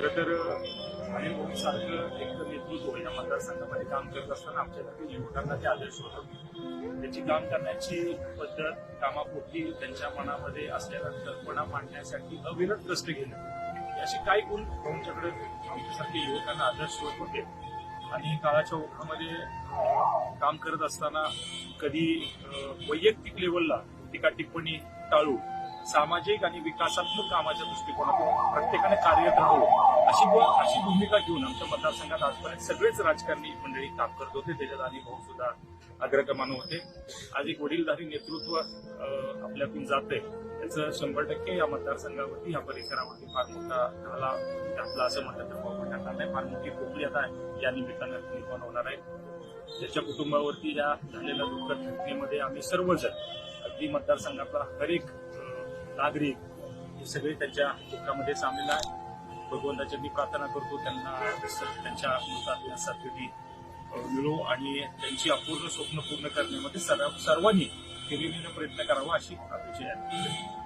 खरं तर अनिल भाऊ सारखं एक नेतृत्व या मतदारसंघामध्ये काम करत असताना आमच्यासाठी युवकांना ते आदर्श होतं. त्याची काम करण्याची पद्धत कामापोटी त्यांच्या मनामध्ये असलेला कल्पना मांडण्यासाठी अविरत कष्ट घेणं. हे असे काही गुण भाऊंच्याकडे आमच्यासारखे युवकांना आदर्श होत होते. आणि काळाच्या ओघामध्ये काम करत असताना कधी वैयक्तिक लेवलला टीका टिप्पणी टाळू सामाजिक आणि विकासात्मक कामाच्या दृष्टिकोनातून प्रत्येकाने कार्यरत राहावं अशी अशी भूमिका घेऊन आमच्या मतदारसंघात आजपर्यंत सगळेच राजकारणी मंडळी काम करत होते. त्याच्यात आणि भाऊ सुद्धा अग्रक्रमानं होते. आज एक वडीलधारी नेतृत्व आपल्यातून जाते त्याचं शंभर टक्के या मतदारसंघावरती या परिसरावरती फार मोठा झाला घातला असं म्हटलं तर भाऊ टाकणार नाही. फार मोठी खोकली आता या निमित्तानं निर्माण होणार आहे. त्याच्या कुटुंबावरती या झालेल्या दुःखद घटनेमध्ये आम्ही सर्वजण अगदी मतदारसंघातला हरेक एक नागरिक हे सगळे त्यांच्या दुःखामध्ये सामील आहे भगवंताची मी प्रार्थना करतो त्यांना त्यांच्या मृतात्म्या मिळू मिळो आणि त्यांची अपूर्ण स्वप्न पूर्ण करण्यामध्ये सर्व- सर्वांनी हिरिरीनं प्रयत्न करावा अशी अपेक्षा आहे.